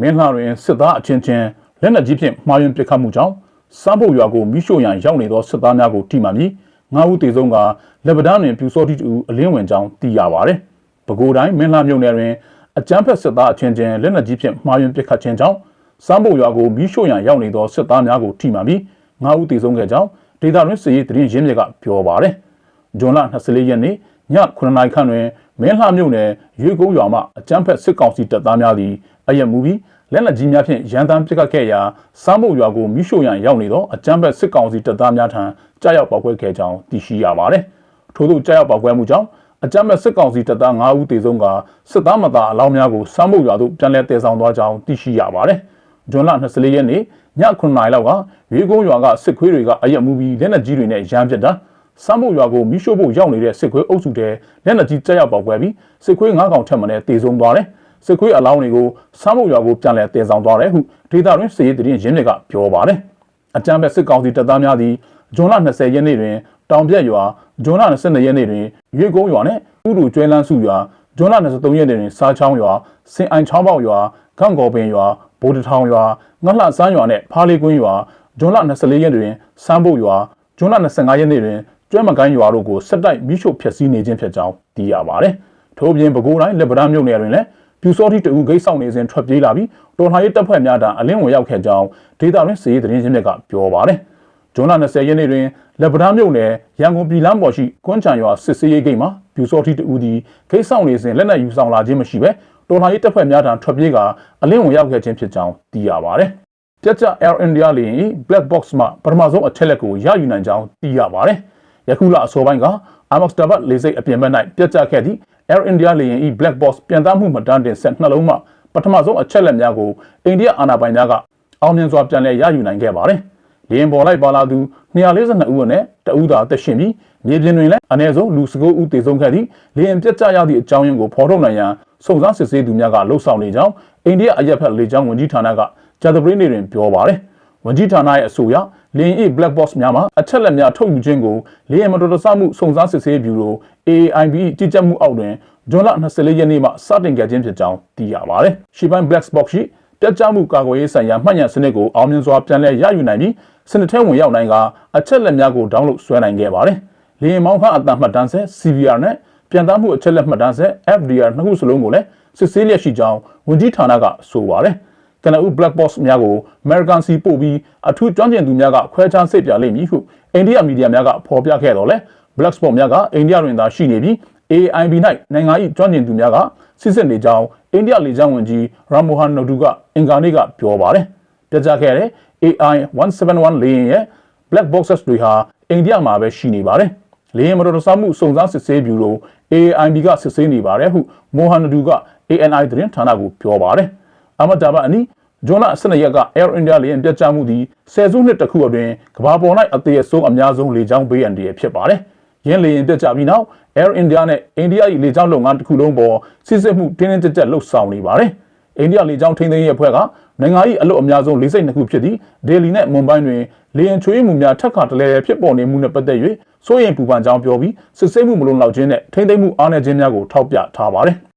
မင်းလှတွင်စစ်သားအချင်းချင်းလက်နက်ကြီးဖြင့်မှားယွင်းပစ်ခတ်မှုကြောင့်စမ်းဖို့ရွာကိုမိရှို့ရန်ရောက်နေသောစစ်သားများကိုထိမှန်ပြီးငါးဦးသေဆုံးကလက်ပံတန်းတွင်ပြူစောတိတူအလင်းဝင်ကြောင်းသိရပါသည်။ပဲခူးတိုင်းမင်းလှမြို့နယ်တွင်အကြမ်းဖက်စစ်သားအချင်းချင်းလက်နက်ကြီးဖြင့်မှားယွင်းပစ်ခတ်ခြင်းကြောင့်စမ်းဖို့ရွာကိုမိရှို့ရန်ရောက်နေသောစစ်သားများကိုထိမှန်ပြီးငါးဦးသေဆုံးခဲ့ကြောင်းဒေသတွင်းစစ်ရေးသတင်းရင်းမြစ်ကပြောပါသည်။ဂျွန်လ24ရက်နေ့ည9နာရီခန့်တွင်မင်းလှမြို့နယ်ရွေကုန်းရွာမှအကြမ်းဖက်စစ်ကောင်စီတပ်သားများသည်အရက်မူပြီး လက်နက်ကြီးများဖြင့်ရန်တမ်းပစ်ခတ်ခဲ့ရာစမ်းဖို့ရွာကိုမိရှို့ရန်ရောက်နေသောအကြမ်းဖက်စစ်ကောင်စီတပ်သားများထံကြားရောက်ပောက်ကွဲခဲ့ကြောင်းသိရှိရပါသည်။ထို့သို့ကြားရောက်ပောက်ကွဲမှုကြောင့်အကြမ်းဖက်စစ်ကောင်စီတပ်သား9ဦးသေဆုံးကစစ်သားမသားအလောင်းများကိုစမ်းဖို့ရွာသို့ပြန်လည်တည်ဆောင်သွားကြောင်းသိရှိရပါသည်။ဂျွန်လ24ရက်နေ့ည9နာရီလောက်ကရွေကုန်းရွာကစစ်ခွေးတွေကအရက်မူပြီးလက်နက်ကြီးတွေနဲ့ရမ်းပစ်တာစမ်းဖို့ရွာကိုမိရှို့ဖို့ရောက်နေတဲ့စစ်ခွေးအုပ်စုတဲလက်နက်ကြီးကြက်ရောက်ပောက်ကွဲပြီးစစ်ခွေး9កောင်ထက်မင်းတေဆုံးသွားတယ်။ စစ်ခွေးအလောင်းတွေကိုစမ်းဖို့ရွာကိုပြန်လည်တည်ဆောင်သွားတယ်ဟုဒေသတွင်းစစ်ရေးတရင်ရင်းမြစ်ကပြောပါတယ်။အကြမ်းဖက်စစ်ကောင်စီတပ်သားများသည်ဂျွန်လ20ရက်နေ့တွင်တောင်ပြက်ရွာဂျွန်လ22ရက်နေ့တွင်ရွေကုန်းရွာနှင့်ဥရုကျွဲလန်းစုရွာဂျွန်လ23ရက်နေ့တွင်စားချောင်းရွာစင်အိုင်ချောင်းပေါက်ရွာဂန့်ကော်ပင်ရွာဘိုးတထောင်ရွာငှက်လှဆန်းရွာနှင့်ဖားလေးကွင်းရွာဂျွန်လ24ရက်တွင်စမ်းဖို့ရွာဂျွန်လ25ရက်နေ့တွင်ကျွဲမကိုင်းရွာတို့ကိုဆက်တိုက်မိရှို့ဖျက်ဆီးနေခြင်းဖြစ်ကြောင်းသိရပါတယ်။ထို့ပြင်ပဲခူးတိုင်းလက်ပံမြို့နယ်တွင်လည်း ပြူစောတိတူဂိတ်ဆောင်နေစဉ်ထွက်ပြေးလာပြီးတော်လှန်ရေးတပ်ဖွဲ့များထံအလင်းဝင်ရောက်ခဲ့ကြောင်းဒေသတွင်းစစ်ရေးသတင်းရင်းမြစ်ကပြောပါတယ်။ဇွန်လ20ရက်နေ့တွင်လက်ပံမြို့နယ်ရန်ကုန်ပြည်လမ်းပေါ်ရှိကွန်းချံရွာစစ်စေးရေးဂိတ်မှာပြူစောတိတူဒီဂိတ်ဆောင်နေစဉ်လက်နက်ယူဆောင်လာခြင်းမရှိဘဲတော်လှန်ရေးတပ်ဖွဲ့များထံထွက်ပြေးကအလင်းဝင်ရောက်ခဲ့ခြင်းဖြစ်ကြောင်းသိရပါတယ်။ပြက်ကျ Air India လေယာဉ် Black Box မှာပထမဆုံးအချက်လက်ကိုရယူနိုင်ကြောင်းသိရပါတယ်။ ယခုလအစောပိုင်းက Amsterdam လေဆိပ်အပြင်ဘက်၌ပြက်ကျခဲ့သည့် Air India လေယာဉ်၏ Black Box ပြန်သားမှုမှတ်တမ်းတင်ဆက်နှလုံးမှပထမဆုံးအချက်လက်များကိုအိန္ဒိယအာဏာပိုင်များကအောင်မြင်စွာပြန်လည်ရယူနိုင်ခဲ့ပါတယ်။လေယာဉ်ပေါ်လိုက်ပါလာသူ242ဦးနဲ့တဦးသာသက်ရှင်ပြီးမြေပြင်တွင်လည်းအနည်းဆုံးလူ19ဦးသေဆုံးခဲ့သည့်လေယာဉ်ပြက်ကျရသည့်အကြောင်းရင်းကိုဖော်ထုတ်နိုင်ရန်စုံစမ်းစစ်ဆေးသူများကလှုံ့ဆော်နေကြောင်းအိန္ဒိယအရက်ဖက်လေကြောင်းဝန်ကြီးဌာနကကြာသပတေးနေ့တွင်ပြောပါတယ်။ ဝန်ကြီးဌာနရဲ့အဆိုအရလင်း၏ black box များမှာအချက်လက်များထုတ်ယူခြင်းကိုလေယာဉ်မတော်တဆမှုစုံစမ်းစစ်ဆေးဗျူရို AIB ကြီးကြပ်မှုအောက်တွင်ဇွန်လ24ရက်နေ့မှစတင်ခဲ့ခြင်းဖြစ်ကြောင်းသိရပါတယ်။ရှီပိုင်း black box ရှိပြတ်ကျမှုကာကွယ်ရေးဆိုင်ရာမှတ်ဉာဏ်စနစ်ကိုအောင်မြင်စွာပြန်လည်ရယူနိုင်ပြီးစနစ်ထဲဝင်ရောက်နိုင်ကအချက်လက်များကို download ဆွဲနိုင်ခဲ့ပါတယ်။လေယာဉ်မောင်းခန့်အတန်မှတ်တမ်းဆက် CVR နဲ့ပြန်သားမှုအချက်လက်မှတ်တမ်းဆက် FDR နှစ်ခုစလုံးကိုလည်းစစ်ဆေးလျက်ရှိကြောင်းဝန်ကြီးဌာနကဆိုပါတယ်။ ကနအူ black box များကို American စီပို့ပြီးအထူးကျွမ်းကျင်သူများကခွဲခြားစိတ်ပြလိမ့်မည်ဟုအိန္ဒိယမီဒီယာများကဖော်ပြခဲ့တော့လဲ black box များကအိန္ဒိယတွင်သာရှိနေပြီး AIB ၌နိုင်ငံ၏ကျွမ်းကျင်သူများကစစ်စစ်နေကြောင်းအိန္ဒိယလေကြောင်းဝန်ကြီးရာမိုဟန်နိုဒူကအင်္ဂါနေ့ကပြောပါတယ်။ပြကြခဲ့တဲ့ AI 171လေယာဉ်ရဲ့ black boxes တွေဟာအိန္ဒိယမှာပဲရှိနေပါတယ်။လေယာဉ်မတော်တဆမှုစုံစမ်းစစ်ဆေးဗျူရို AIB ကစစ်ဆေးနေပါတယ်ဟုမိုဟန်နိုဒူက ANI သတင်းဌာနကိုပြောပါတယ်။ အမတာဘအနီဂျွန်လ12ရက်က Air India လေယာဉ်ပြတ်ကျမှုသည်ဆယ်စုနှစ်တခုအတွင်းကမ္ဘာပေါ်၌အသေးအဆုံးအများဆုံးလေကြောင်းဘေးအန္တရာယ်ဖြစ်ပါတယ်။ရင်းလေယာဉ်ပြတ်ကျပြီးနောက် Air India နဲ့ India ၏လေကြောင်းလုပ်ငန်းတစ်ခုလုံးပေါ်စစ်စစ်မှုတင်းတင်းကြပ်ကြပ်လှုပ်ဆောင်နေပါတယ်။ India လေကြောင်းထိန်းသိမ်းရေးအဖွဲ့ကနိုင်ငံ၏အလို့အများဆုံးလေးစိတ်နှစ်ခုဖြစ်သည့်ဒေလီနဲ့မွန်ဘိုင်းတွင်လေယာဉ်ချွေးမှုများထက်ခါတလဲဖြစ်ပေါ်နေမှုနဲ့ပတ်သက်၍စိုးရိမ်ပူပန်ကြောင်းပြောပြီးစစ်ဆေးမှုမလုံလောက်ခြင်းနဲ့ထိန်းသိမ်းမှုအားနည်းခြင်းများကိုထောက်ပြထားပါတယ်။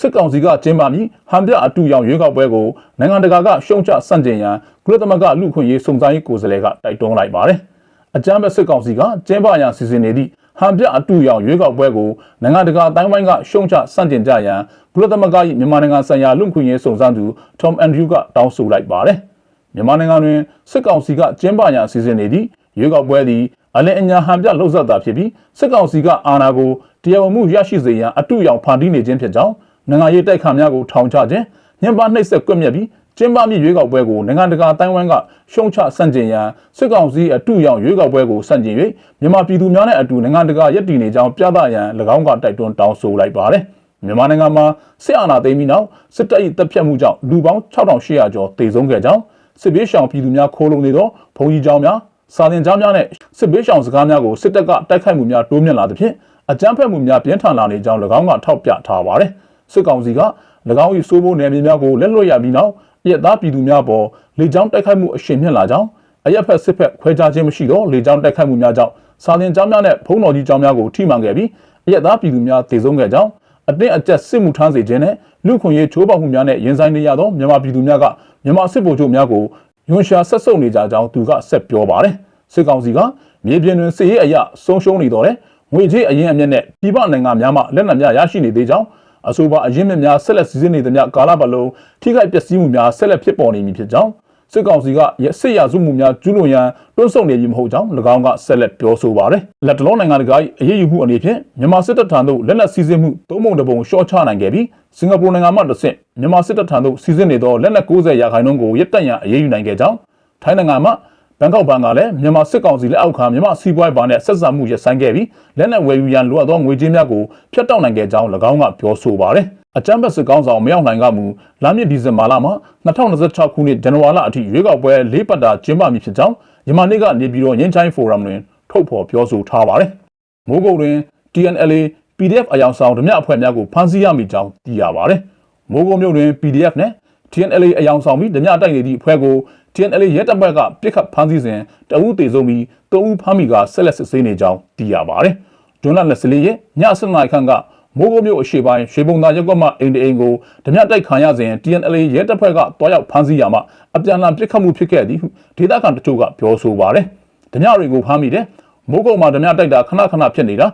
စစ်ကောင်စီကကျင်းပပြီးဟန်ပြအတူရောင်ရွေးကောက်ပွဲကိုနိုင်ငံတကာကရှုံချဆန့်ကျင်ရန်ကုလသမဂ္ဂလူခွင့်ရေးစုံစမ်းရေးကိုယ်စားလှယ်ကတိုက်တွန်းလိုက်ပါတယ်။အကြမ်းဖက်စစ်ကောင်စီကကျင်းပရန်စီစဉ်နေသည့်ဟန်ပြအတူရောင်ရွေးကောက်ပွဲကိုနိုင်ငံတကာအတိုင်းဝိုင်းကရှုံချဆန့်ကျင်ကြရန်ကုလသမဂ္ဂ၏မြန်မာနိုင်ငံဆိုင်ရာလူခွင့်ရေးစုံစမ်းသူ Tom Andrew ကတောင်းဆိုလိုက်ပါတယ်။မြန်မာနိုင်ငံတွင်စစ်ကောင်စီကကျင်းပရန်စီစဉ်နေသည့်ရွေးကောက်ပွဲသည်အလင်းအညာဟန်ပြလှုပ်ဆက်တာဖြစ်ပြီးစစ်ကောင်စီကအာဏာကိုတရားဝင်မှုရရှိစေရန်အတူရောင်ဖန်တီးနေခြင်းဖြစ်ကြောင်း နိုင်ငံရေးတိုက်ခါများကိုထောင်ချခြင်းညှဉ်းပန်းနှိပ်စက်ကွက်မြက်ပြီးကျင်းပမည့်ရွေးကောက်ပွဲကိုနိုင်ငံတကာတိုင်းဝမ်ကရှုံချဆန့်ကျင်ရန်စစ်ကောင်စီအတူရောင်ရွေးကောက်ပွဲကိုဆန့်ကျင်၍မြန်မာပြည်သူများနဲ့အတူနိုင်ငံတကာရည်တည်နေကြောင်းပြသရန်၎င်းကတိုက်တွန်းတောင်းဆိုလိုက်ပါတယ်မြန်မာနိုင်ငံမှာစစ်အာဏာသိမ်းပြီးနောက်စစ်တပ်၏တပ်ဖြတ်မှုကြောင့်လူပေါင်း6800ကျော်တေဆုံးခဲ့ကြောင်းစစ်ဘေးရှောင်ပြည်သူများခိုးလုံနေသောဘုံကြီးကျောင်းများစာသင်ကျောင်းများနဲ့စစ်ဘေးရှောင်စကားများကိုစစ်တပ်ကတိုက်ခိုက်မှုများတိုးမြင့်လာသဖြင့်အကြမ်းဖက်မှုများပြင်းထန်လာနေကြောင်း၎င်းကထောက်ပြထားပါတယ် စစ်ကောင်စီက၎င်း၏စိုးမိုးနယ်မြေများကိုလက်လွတ်ရပြီးနောက်အရက်သားပြည်သူများပေါ်လေကြောင်းတိုက်ခိုက်မှုအရှိန်မြင့်လာကြောင်းအရက်ဖက်စစ်ဖက်ခွဲခြားခြင်းမရှိသောလေကြောင်းတိုက်ခိုက်မှုများကြောင့်စာသင်ကျောင်းများနဲ့ဘုံတော်ကြီးကျောင်းများကိုထိမှန်ခဲ့ပြီးအရက်သားပြည်သူများဒေဆုံးခဲ့ကြောင်းအတင်းအကျပ်စစ်မှုထမ်းစေခြင်းနဲ့လူခွင့်ရေးချိုးဖောက်မှုများနဲ့ရင်ဆိုင်နေရသောမြန်မာပြည်သူများကမြန်မာစစ်ဗိုလ်ချုပ်များကိုယွန်ရှာဆက်ဆုပ်နေကြကြောင်းသူကဆက်ပြောပါတယ်စစ်ကောင်စီကမြေပြင်တွင်စစ်ရေးအရဆုံးရှုံးနေတော့တယ်ငွေကြေးအရင်အမျက်နဲ့ပြည်ပနိုင်ငံများမှလက်နက်များရရှိနေသေးကြောင်း အဆိုပါအရင်မြစ်များဆက်လက်စီစဉ်နေသမျှကာလပတ်လုံးထိခိုက်ပျက်စီးမှုများဆက်လက်ဖြစ်ပေါ်နေမည်ဖြစ်ကြောင်းစစ်ကောင်စီကစစ်ရာစုမှုများကျူးလွန်ရန်တွန်းဆုတ်နေပြီမဟုတ်ကြောင်း၎င်းကဆက်လက်ပြောဆိုပါတယ်။လက်တလုံးနိုင်ငံတကာ၏အရေးယူမှုအနေဖြင့်မြန်မာစစ်တပ်ထံသို့လက်နက်စီးဆင်းမှုသုံးပုံတစ်ပုံရှော့ချနိုင်ခဲ့ပြီးစင်ကာပူနိုင်ငံမှတစ်ဆင့်မြန်မာစစ်တပ်ထံသို့စီးဆင်းနေသောလက်နက်90ရာခိုင်နှုန်းကိုရပ်တန့်ရန်အရေးယူနိုင်ခဲ့ကြောင်းထိုင်းနိုင်ငံမှ ဘန်ကောက်ဘဏ်ကလည်းမြန်မာစစ်ကောင်စီလက်အောက်ခံမြန်မာစီးပွားရေးဘာနဲ့ဆက်ဆံမှုရပ်ဆိုင်းခဲ့ပြီးလက်နက်ဝယ်ယူရန်လိုအပ်သောငွေကြေးများကိုဖျက်တောက်နိုင်ခဲ့ကြောင်း၎င်းကပြောဆိုပါတယ်။အကြမ်းဖက်စစ်ကောင်ဆောင်မရောက်နိုင်ကမူလာမည့်ဒီဇင်ဘာလမှာ2026ခုနှစ်ဇန်နဝါရီလအထိရွေးကောက်ပွဲလေးပတ်တာကျင်းပမည်ဖြစ်ကြောင်းမြန်မာနေ့ကနေပြည်တော်ငင်းချိုင်းဖိုရမ်တွင်ထုတ်ဖော်ပြောဆိုထားပါတယ်။မိုးကုတ်တွင် TNLA PDF အယောင်ဆောင်ဓမြအဖွဲ့များကိုဖမ်းဆီးရမိကြောင်းသိရပါတယ်။မိုးကုတ်မြို့တွင် PDF နဲ့ TNLA အယောင်ဆောင်ပြီးဓမြတိုက်နေသည့်အဖွဲ့ကို TNLA ရဲတပ်ဖွဲ့ကပြစ်ခတ်ဖမ်းဆီးစဉ်တအုပ်တေဆုံးပြီး၃ဦးဖမ်းမိကဆက်လက်စစ်ဆေးနေကြောင်းသိရပါတယ်။ဒွန်းလ24ရက်ည7:00နာရီခန့်ကမိုးကုတ်မြို့အရှိပိုင်းရွှေဘုံသာရပ်ကွက်မှအိမ်တအိမ်ကိုဓမြတိုက်ခံရစဉ် TNLA ရဲတပ်ဖွဲ့ကတွားရောက်ဖမ်းဆီးရမှအပြန်အလှန်ပြစ်ခတ်မှုဖြစ်ခဲ့သည်ဟုဒေသခံတချို့ကပြောဆိုပါတယ်။ဓမြတွေကိုဖမ်းမိတယ်။မိုးကုတ်မှာဓမြတိုက်တာခဏခဏဖြစ်နေတာ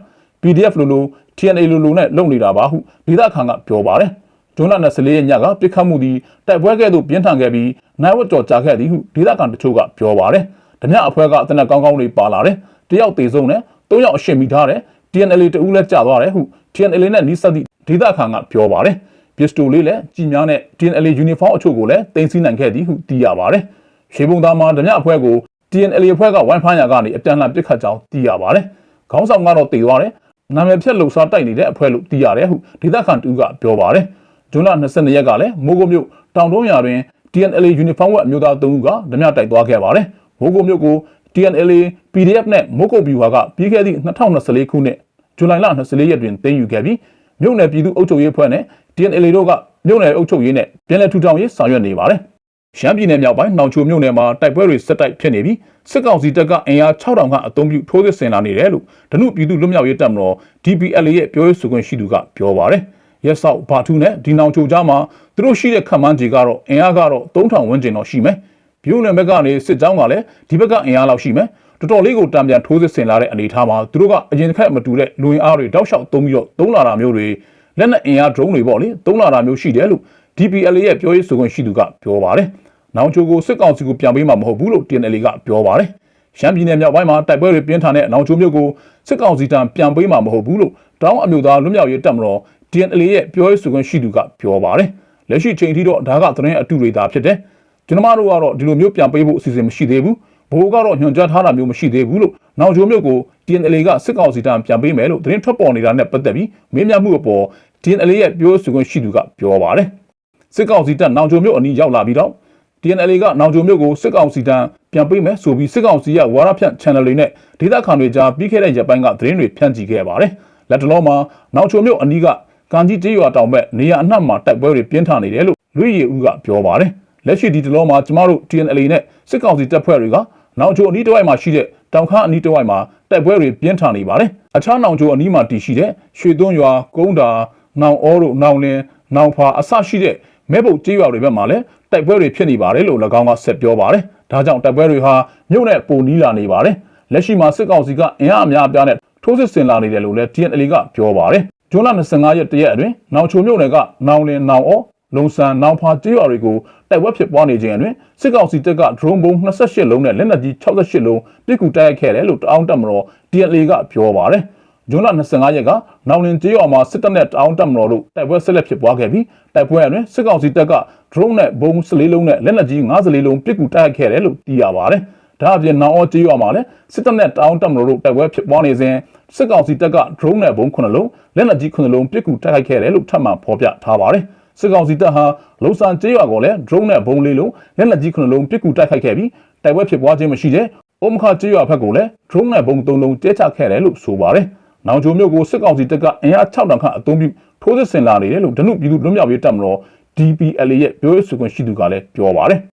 PDF လိုလို TNA လိုလိုနဲ့လုပ်နေတာပါဟုဒေသခံကပြောပါတယ်။ ဂျွန်လ24ရက်ညကပြစ်ခတ်မှုဒီတိုက်ပွဲကဲ့သို့ပြင်းထန်ခဲ့ပြီးနိုင်ဝတ်ကြော်ကြခဲ့သည်ဟုဒေသခံတချို့ကပြောပါတယ်။ဓမြအဖွဲ့ကအတနက်ကောင်းကောင်းလေးပါလာတယ်။တယောက်သေးဆုံးနဲ့၃ယောက်အရှင်မိထားတယ်။ TNLA တဦးလည်းကြာသွားတယ်ဟု TNLA နဲ့နီးစပ်သည့်ဒေသခံကပြောပါတယ်။ပစ္စတိုလေးလည်းကြည်များနဲ့ TNLA uniform အချို့ကိုလည်းတင်စီနိုင်ခဲ့သည်ဟုသိရပါတယ်။ရှေးဘုံသားမှာဓမြအဖွဲ့ကို TNLA အဖွဲ့ကဝိုင်းဖမ်းရာကနေအပြန်အလှန်ပစ်ခတ်ကြောင်းသိရပါတယ်။ခေါင်းဆောင်ကတော့တည်သွားတယ်။နာမည်ဖြတ်လှုပ်ရှားတိုက်နေတဲ့အဖွဲ့လို့သိရတယ်ဟုဒေသခံတူကပြောပါတယ်။ ဂျွန်လ22ရက်ကလည်းမိုးကုတ်မြို့တောင်တုံးရွာတွင် TNLA uniform ဝတ်အမျိုးသား၃ဦးကဓမြတိုက်သွားခဲ့ပါတယ်။မိုးကုတ်မြို့ကို TNLA PDF နဲ့မိုးကုတ်ဗျူဟာကပြီးခဲ့သည့်2024ခုနှစ်ဇူလိုင်လ24ရက်တွင်သိမ်းယူခဲ့ပြီးမြို့နယ်ပြည်သူ့အုပ်ချုပ်ရေးအဖွဲ့နဲ့ TNLA တို့ကမြို့နယ်အုပ်ချုပ်ရေးနဲ့ပြည်내ထူထောင်ရေးဆောင်ရွက်နေပါတယ်။ရှမ်းပြည်နယ်မြောက်ပိုင်းနှောင်ချိုမြို့နယ်မှာတိုက်ပွဲတွေဆက်တိုက်ဖြစ်နေပြီးစစ်ကောင်စီတပ်ကအင်အား6000ခန့်အုံပြုထိုးစစ်ဆင်လာနေတယ်လို့ဒနုပြည်သူ့လွတ်မြောက်ရေးတပ်မတော် DPLA ရဲ့ပြောရေးဆိုခွင့်ရှိသူကပြောပါတယ်။ ရက်ဆောက်ဘာထူးနဲ့ဒီနောင်ချိုကြားမှာသူတို့ရှိတဲ့ခန့်မှန်းကြီးကတော့အင်အားကတော့3000ဝန်းကျင်တော့ရှိမယ်။ပြည်နယ်ဘက်ကနေစစ်ကြောင်းကလည်းဒီဘက်ကအင်အားလောက်ရှိမယ်။တော်တော်လေးကိုတံပြန်ထိုးစစ်ဆင်လာတဲ့အနေအထားမှာသူတို့ကအရင်တစ်ခါမတူတဲ့လူဝင်အားတွေတောက်လျှောက်သုံးပြီးတော့သုံးလာတာမျိုးတွေလက်နက်အင်အား drone တွေပေါ့လေသုံးလာတာမျိုးရှိတယ်လို့ DPLA ရဲ့ပြောရေးဆိုခွင့်ရှိသူကပြောပါတယ်။နောင်ချိုကိုစစ်ကောင်စီကိုပြန်ပေးမှာမဟုတ်ဘူးလို့ TNL ကပြောပါတယ်။ရှမ်းပြည်နယ်မြောက်ပိုင်းမှာတိုက်ပွဲတွေပြင်းထန်တဲ့နောင်ချိုမြို့ကိုစစ်ကောင်စီတံပြန်ပေးမှာမဟုတ်ဘူးလို့တောင်းအမျိုးသားလွတ်မြောက်ရေးတပ်မတော် TNL ရဲ့ပြောရေးဆိုခွင့်ရှိသူကပြောပါတယ်။လက်ရှိချိန်ထိတော့ဒါကသတင်းအတူတွေသာဖြစ်တယ်။ကျွန်တော်တို့ကတော့ဒီလိုမျိုးပြန်ပေးဖို့အစီအစဉ်မရှိသေးဘူး။ဘိုးကတော့ညွှန်ကြားထားတာမျိုးမရှိသေးဘူးလို့နောင်ချိုမြို့ကို TNL ကစစ်ကောင်စီတံပြန်ပေးမယ်လို့သတင်းထွက်ပေါ်နေတာနဲ့ပတ်သက်ပြီးမေးမြန်းမှုအပေါ် TNL ရဲ့ပြောဆိုခွင့်ရှိသူကပြောပါတယ်။စစ်ကောင်စီတပ်နောင်ချိုမြို့အနီးရောက်လာပြီးတော့ TNL ကနောင်ချိုမြို့ကိုစစ်ကောင်စီတံပြန်ပေးမယ်ဆိုပြီးစစ်ကောင်စီရဲ့ဝါရဖြန့် channel တွေနဲ့ဒေသခံတွေကြားပြီးခဲ့တဲ့ရက်ပိုင်းကသတင်းတွေဖြန့်ချီခဲ့ပါတယ်။လက်တလုံးမှာနောင်ချိုမြို့အနီးက ကန်ကြီးတေးရွာတောင်ဘက်နေရာအနှံ့မှာတိုက်ပွဲတွေပြင်းထန်နေတယ်လို့လူရီဦးကပြောပါတယ်။လက်ရှိဒီတလုံးမှာကျမတို့ TNL နဲ့စစ်ကောင်စီတပ်ဖွဲ့တွေကနောင်ချိုအနီးတစ်ဝိုက်မှာရှိတဲ့တောင်ခမ်းအနီးတစ်ဝိုက်မှာတိုက်ပွဲတွေပြင်းထန်နေပါတယ်။အခြားနောင်ချိုအနီးမှာတည်ရှိတဲ့ရွှေသွန်းရွာကုန်းတာနောင်အောတို့နောင်လင်းနောင်ဖာအဆရှိတဲ့မဲပုတ်ကြေးရွာတွေဘက်မှာလည်းတိုက်ပွဲတွေဖြစ်နေပါတယ်လို့၎င်းကဆက်ပြောပါတယ်။ဒါကြောင့်တိုက်ပွဲတွေဟာမြို့နဲ့ပုံနီးလာနေပါတယ်။လက်ရှိမှာစစ်ကောင်စီကအင်အားအများအပြားနဲ့ထိုးစစ်ဆင်လာနေတယ်လို့လည်း TNL ကပြောပါတယ်။ ဂျွန်လ25ရက်တရက်အတွင်းနောင်ချိုမြို့နယ်ကနောင်လင်းနောင်အောလုံဆန်နောင်ဖာကြေးရွာတွေကိုတိုက်ပွဲဖြစ်ပွားနေခြင်းအတွင်းစစ်ကောင်စီတပ်က drone ဘုံ28လုံးနဲ့လက်နက်ကြီး68လုံးပစ်ကူတိုက်ရိုက်ခဲ့တယ်လို့တအောင်းတပ်မတော် TNL ကပြောပါတယ်။ဂျွန်လ25ရက်ကနောင်လင်ကျေးရွာမှာစစ်တပ်နဲ့တအောင်းတပ်မတော်တို့တိုက်ပွဲဆက်လက်ဖြစ်ပွားခဲ့ပြီးတိုက်ပွဲအတွင်းစစ်ကောင်စီတပ်က drone နဲ့ဘုံ14လုံးနဲ့လက်နက်ကြီး54လုံးပစ်ကူတိုက်ရိုက်ခဲ့တယ်လို့သိရပါတယ်။ ဒါအပြင်နောင်အောကျေးရွာမှာလည်းစစ်တပ်နဲ့တအောင်းတပ်မတော်တို့တိုက်ပွဲဖြစ်ပွားနေစဉ်စစ်ကောင်စီတပ်က drone နဲ့ဘုံ9လုံးလက်နက်ကြီး9လုံးပစ်ကူတိုက်ရိုက်ခဲ့တယ်လို့ထပ်မံဖော်ပြထားပါတယ်။စစ်ကောင်စီတပ်ဟာလုံဆန်ကျေးရွာကိုလည်း drone နဲ့ဘုံလေးလုံးလက်နက်ကြီး9လုံးပစ်ကူတိုက်ခိုက်ခဲ့ပြီးတိုက်ပွဲဖြစ်ပွားခြင်းမရှိတဲ့အိုမခကျေးရွာဘက်ကိုလည်း drone နဲ့ဘုံ3လုံးတဲချခဲ့တယ်လို့ဆိုပါတယ်။နောင်ချိုမြို့ကိုစစ်ကောင်စီတပ်ကအင်အား6တန်ခန့်အုံပြုထိုးစစ်ဆင်လာနေတယ်လို့ဒနုပြည်သူ့လွတ်မြောက်ရေးတပ်မတော် DPLA ရဲ့ပြောရေးဆိုခွင့်ရှိသူကလည်းပြောပါတယ်။